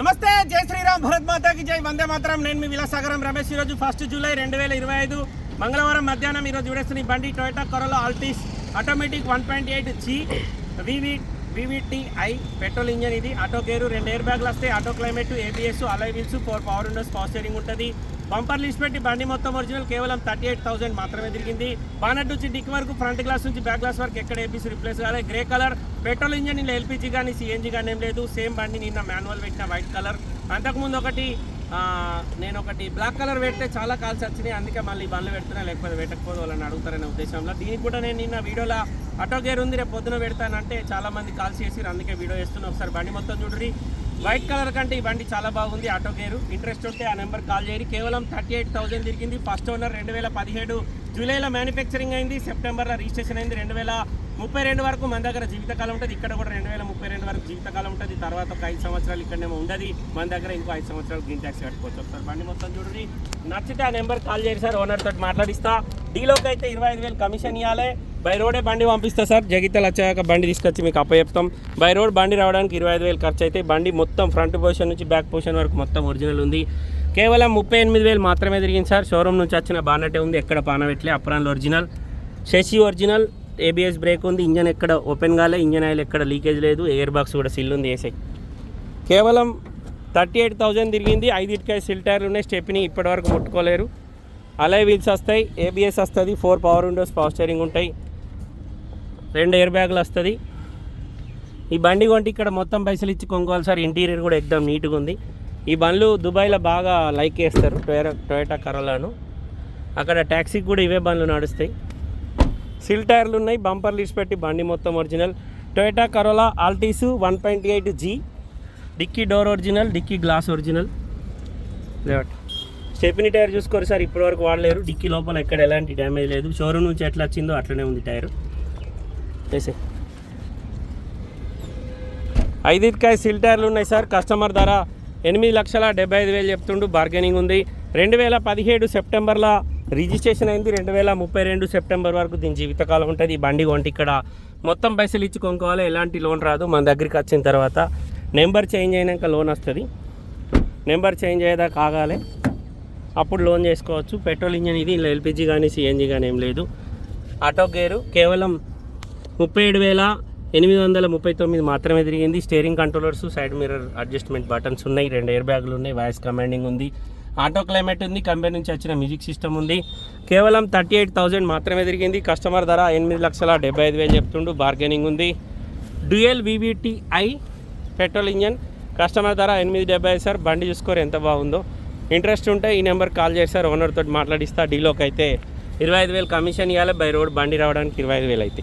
నమస్తే జై శ్రీరామ్ భరత్ మాతాకి జై. వందే మాత్రం. నేను మీ విలాసాగరం రమేష్. ఈరోజు ఫస్ట్ జూలై రెండు వేల ఇరవై ఐదు మంగళవారం మధ్యాహ్నం ఈరోజు విడేస్తున్న బండి Toyota Corolla Altis automatic one point eight G వివి బీవీటీఐ పెట్రోల్ ఇంజన్ ఇది. ఆటో గేరు రెండు ఎయిర్ బ్యాగ్లు వస్తాయి. Auto climate ABS alloy wheels four power windows power steering ఉంటుంది. బంపర్ లిస్ట్ పెట్టి బండి మొత్తం ఒరిజినల్ కేవలం థర్టీ ఎయిట్ థౌసండ్ మాత్రమే తిరిగింది. బానట్ నుంచి డిక్ వరకు ఫ్రంట్ గ్లాస్ నుంచి బ్యాక్ గ్లాస్ వరకు ఎక్కడ ఏపీసీ రిప్లేస్ కాలేదు. గ్రే కలర్ పెట్రోల్ ఇంజన్ ఇలా ఎల్పిజి కానీ సిఎన్జీ కానీ ఏం లేదు. సేమ్ బండి నిన్న మాన్యువల్ పెట్టిన వైట్ కలర్. అంతకుముందు ఒకటి నేను ఒకటి బ్లాక్ కలర్ పెడితే చాలా కాల్స్ వచ్చినాయి. అందుకే మళ్ళీ ఈ బండ్లు పెడుతున్నా లేకపోతే పెట్టకపోతే వాళ్ళని అడుగుతారనే ఉద్దేశంలో. దీనికి కూడా నేను నిన్న వీడియోలో ఆటో గేర్ ఉంది రేపు పొద్దున పెడతానంటే చాలా మంది కాల్స్ చేసి అందుకే వీడియో చేస్తున్నా ఒకసారి బండి మొత్తం చూడరి. వైట్ కలర్ కంటే ఈ బండి చాలా బాగుంది ఆటో గేరు. ఇంట్రెస్ట్ ఉంటే ఆ నెంబర్ కాల్ చేయరు కేవలం థర్టీ ఎయిట్ థౌసండ్ తిరిగింది ఫస్ట్ ఓనర్ రెండు వేల పదిహేడు. జూలైలో మ్యానుఫ్యాక్చరింగ్ అయింది సెప్టెంబర్లో రిజిస్ట్రేషన్ అయింది రెండు వేల ముప్పై రెండు వరకు మన దగ్గర జీవితకాలం ఉంటుంది. ఇక్కడ కూడా రెండు వేల ముప్పై రెండు వరకు జీవితకాలం ఉంటుంది. తర్వాత ఒక ఐదు సంవత్సరాలు ఇక్కడనేమో ఉండదు. మన దగ్గర ఇంకో ఐదు సంవత్సరాలు గ్రీన్ ట్యాక్స్ కట్టుకోవచ్చు సార్ బండి మొత్తం చూడండి నచ్చితే ఆ నెంబర్ కాల్ చేయండి సార్ ఓనర్ తోటి మాట్లాడిస్తా. డీలోకి అయితే ఇరవై ఐదు వేలు కమిషన్ ఇవ్వాలి బై రోడే బండి పంపిస్తా సార్. జగిత్యాల వచ్చాక బండి తీసుకొచ్చి మీకు అప్పచెప్తాం. బై రోడ్ బండి రావడానికి ఇరవై ఐదు వేలు ఖర్చు అయితే బండి మొత్తం ఫ్రంట్ పొజిషన్ నుంచి బ్యాక్ పొజిషన్ వరకు మొత్తం ఒరిజినల్ ఉంది. కేవలం ముప్పై ఎనిమిది వేలు మాత్రమే తిరిగింది సార్. షోరూమ్ నుంచి వచ్చిన బానటే ఉంది. ఎక్కడ పానవెట్లే apron original. Chassis original ABS brake ఉంది. ఇంజన్ ఎక్కడ ఓపెన్ కాలే ఇంజన్ ఆయిల్ ఎక్కడ లీకేజ్ లేదు. ఎయిర్ బాక్స్ కూడా సిల్ ఉంది ఏసై. కేవలం థర్టీ ఎయిట్ థౌజండ్ తిరిగింది. ఐదింటికాయ సిల్ టైర్లు ఉన్నాయి. స్టెప్ని ఇప్పటివరకు ముట్టుకోలేరు. అలై వీల్స్ వస్తాయి. ఏబిఎస్ వస్తుంది. Four power windows power steering ఉంటాయి. రెండు ఎయిర్ బ్యాగులు వస్తుంది. ఈ బండి కొంటే ఇక్కడ మొత్తం పైసలు ఇచ్చి కొనుక్కోవాలి సార్. ఇంటీరియర్ కూడా ఎక్దమ్ నీట్గా ఉంది. ఈ బండ్లు దుబాయ్లో బాగా లైక్ చేస్తారు. టొయరా టొయోటా కరోలాను అక్కడ ట్యాక్సీకి కూడా ఇవే బండ్లు నడుస్తాయి. సిల్ టైర్లు ఉన్నాయి. బంపర్ లీడ్స్ పెట్టి బండి మొత్తం original Toyota Corolla Altis one point eight G dicky door original dicky glass original layout. Stepney tyre చూసుకోరు సార్. ఇప్పటివరకు వాడలేరు. డిక్కీ లోపల ఎక్కడ ఎలాంటి డ్యామేజ్ లేదు. షోరూమ్ నుంచి ఎట్లా వచ్చిందో అట్లనే ఉంది టైర్ వేసే ఐదుకాయ సిల్ టైర్లు ఉన్నాయి సార్. కస్టమర్ ధర ఎనిమిది లక్షల డెబ్బై ఐదు వేలు చెప్తుండు. బార్గెనింగ్ ఉంది. రెండు వేల పదిహేడు సెప్టెంబర్లో రిజిస్ట్రేషన్ అయింది. రెండు వేల ముప్పై రెండు సెప్టెంబర్ వరకు దీని జీవితకాలం ఉంటుంది. ఈ బండి కొంటే ఇక్కడ మొత్తం పైసలు ఇచ్చి కొనుక్కోవాలి. ఎలాంటి లోన్ రాదు. మన దగ్గరికి వచ్చిన తర్వాత నెంబర్ చేంజ్ అయినాక లోన్ వస్తుంది. నెంబర్ చేంజ్ అయ్యేదా కాగాలి అప్పుడు లోన్ చేసుకోవచ్చు. పెట్రోల్ ఇంజన్ ఇది ఎల్పిజి కానీ సిఎన్జి కానీ ఏం లేదు. ఆటో గేరు కేవలం ముప్పై ఏడు వేల ఎనిమిది వందల ముప్పై తొమ్మిది మాత్రమే తిరిగింది. Steering controllers side mirror adjustment buttons ఉన్నాయి. రెండు ఎయిర్ బ్యాగులు ఉన్నాయి. వాయిస్ కమాండింగ్ ఉంది. ఆటో క్లైమేట్ ఉంది. కంపెనీ నుంచి వచ్చిన మ్యూజిక్ సిస్టమ్ ఉంది. కేవలం థర్టీ ఎయిట్ థౌజండ్ మాత్రమే తిరిగింది. కస్టమర్ ధర ఎనిమిది లక్షల డెబ్బై ఐదు వేలు చెప్తుండు. బార్గెనింగ్ ఉంది. Dual VVTI petrol engine customer ధర ఎనిమిది డెబ్బై ఐదు సార్ బండి చూసుకోరు. ఎంత బాగుందో. ఇంట్రెస్ట్ ఉంటే ఈ నెంబర్ కాల్ చేసి సార్ ఓనర్తో మాట్లాడిస్తా. డీలోకి అయితే ఇరవై ఐదు వేలు కమిషన్ ఇవ్వాలి బై రోడ్ బండి రావడానికి ఇరవై ఐదు వేలు అయితే.